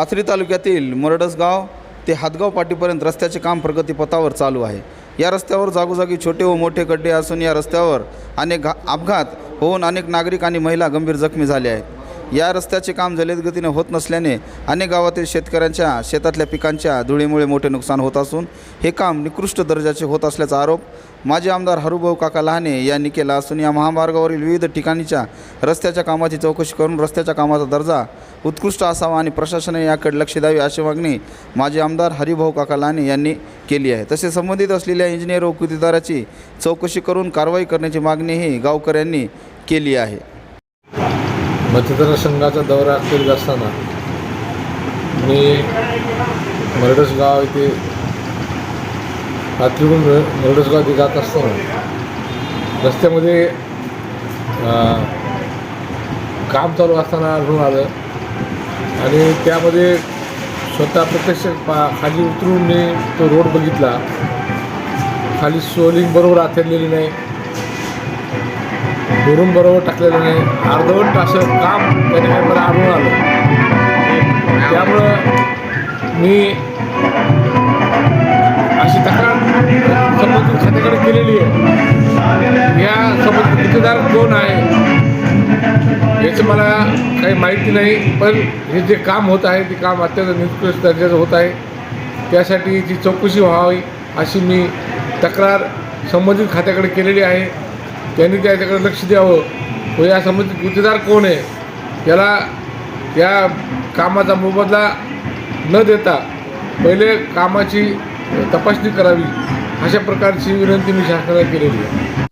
पाथरी तालुक्यातील मुरडसगाव ते हातगाव पाटीपर्यंत रस्त्याचे काम प्रगतीपथावर चालू आहे. या रस्त्यावर जागोजागी छोटे व मोठे खड्डे असून या रस्त्यावर अनेक घा अपघात होऊन अनेक नागरिक आणि महिला गंभीर जखमी झाले आहेत. या रस्त्याचे काम जलद गतीने होत नसल्याने अनेक गावातील शेतकऱ्यांच्या शेतातल्या पिकांच्या धुळीमुळे मोठे नुकसान होत असून हे काम निकृष्ट दर्जाचे होत असल्याचा आरोप माजी आमदार हरुभाऊ काका लहाने यांनी केला असून या महामार्गावरील विविध ठिकाणीच्या रस्त्याच्या कामाची चौकशी करून रस्त्याच्या कामाचा दर्जा उत्कृष्ट असावा आणि प्रशासनाने याकडे लक्ष द्यावे अशी मागणी माजी आमदार हरिभाऊ काका लहाने यांनी केली आहे. तसेच संबंधित असलेल्या इंजिनियर व कृतीदाराची चौकशी करून कारवाई करण्याची मागणीही गावकऱ्यांनी केली आहे. मतदारसंघाचा दौरा करीत असताना मी मरडसगाव इथे पाथरीहून मरडसगाव इथे जात असताना रस्त्यामध्ये काम चालू असताना आढळून आलं. आणि त्यामध्ये स्वतः प्रत्यक्ष पा खाली उतरून मी तो रोड बघितला. खाली सोलिंग बरोबर आथरलेली नाही. भरून बरोबर टाकलेलं नाही. अर्धवट असं काम त्या ठिकाणी मला आढळून आलं. त्यामुळं मी अशी तक्रार संबंधित खात्याकडे केलेली आहे. या संबंधित गुत्तेदार कोण आहे याचं मला काही माहिती नाही पण हे जे काम होत आहे ते काम अत्यंत निकृष्ट दर्जाचं होत आहे. त्यासाठी जी चौकशी व्हावी अशी मी तक्रार संबंधित खात्याकडे केलेली आहे. त्यांनी त्याच्याकडे लक्ष द्यावं. व या संबंधित गुत्तेदार कोण आहे? याला या कामाचा मोबदला न देता पहिले कामाची तपासणी करावी अशा प्रकारची विनंती मी शासनाला केलेली आहे.